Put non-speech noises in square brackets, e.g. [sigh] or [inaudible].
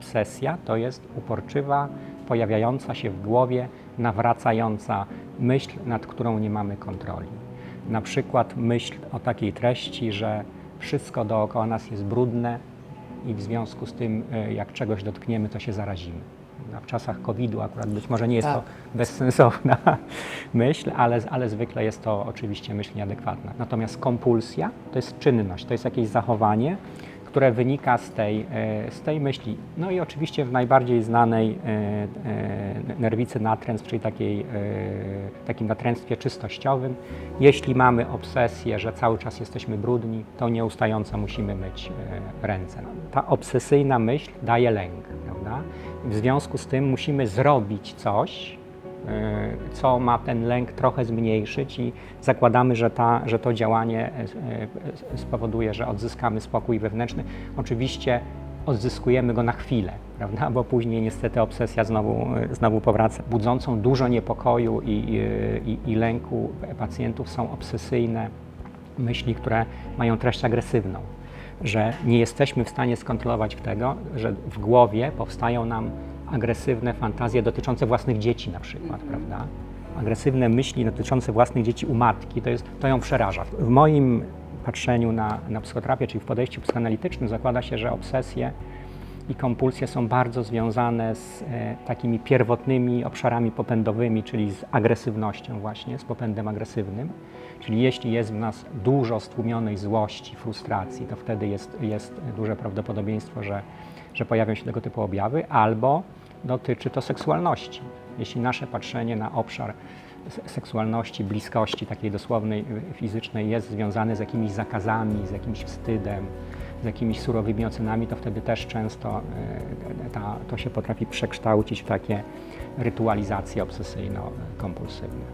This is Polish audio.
obsesja to jest uporczywa, pojawiająca się w głowie, nawracająca myśl, nad którą nie mamy kontroli. Na przykład myśl o takiej treści, że wszystko dookoła nas jest brudne i w związku z tym, e, jak czegoś dotkniemy, to się zarazimy. No, W czasach COVID-u akurat być może nie jest Tak. to bezsensowna [laughs] myśl, ale, ale zwykle jest to oczywiście myśl nieadekwatna. Natomiast kompulsja to jest czynność, to jest jakieś zachowanie, które wynika z tej, e, z tej myśli. No i oczywiście w najbardziej znanej e, e, nerwicy natręstw, czyli takiej, takim natręstwie czystościowym. Jeśli mamy obsesję, że cały czas jesteśmy brudni, to nieustająco musimy myć ręce. Ta obsesyjna myśl daje lęk, prawda? W związku z tym musimy zrobić coś, co ma ten lęk trochę zmniejszyć i zakładamy, że, ta, że to działanie e, e, spowoduje, że odzyskamy spokój wewnętrzny. Oczywiście odzyskujemy go na chwilę, prawda? bo później niestety obsesja znowu, e, znowu powraca. Budzącą dużo niepokoju i, i, i lęku pacjentów są obsesyjne myśli, które mają treść agresywną, że nie jesteśmy w stanie skontrolować tego, że w głowie powstają nam agresywne fantazje dotyczące własnych dzieci na przykład, prawda? Agresywne myśli dotyczące własnych dzieci u matki, to, jest, to ją przeraża. W moim patrzeniu na, na psychoterapię, czyli w podejściu psychoanalitycznym zakłada się, że obsesje i kompulsje są bardzo związane z e, takimi pierwotnymi obszarami popędowymi, czyli z agresywnością właśnie, z popędem agresywnym. Czyli jeśli jest w nas dużo stłumionej złości, frustracji, to wtedy jest, jest duże prawdopodobieństwo, że, że pojawią się tego typu objawy, albo dotyczy to seksualności. Jeśli nasze patrzenie na obszar seksualności, bliskości takiej dosłownej, y, fizycznej jest związane z jakimiś zakazami, z jakimś wstydem, z jakimiś surowymi ocenami, to wtedy też często y, ta, to się potrafi przekształcić w takie rytualizacje obsesyjno-kompulsywne.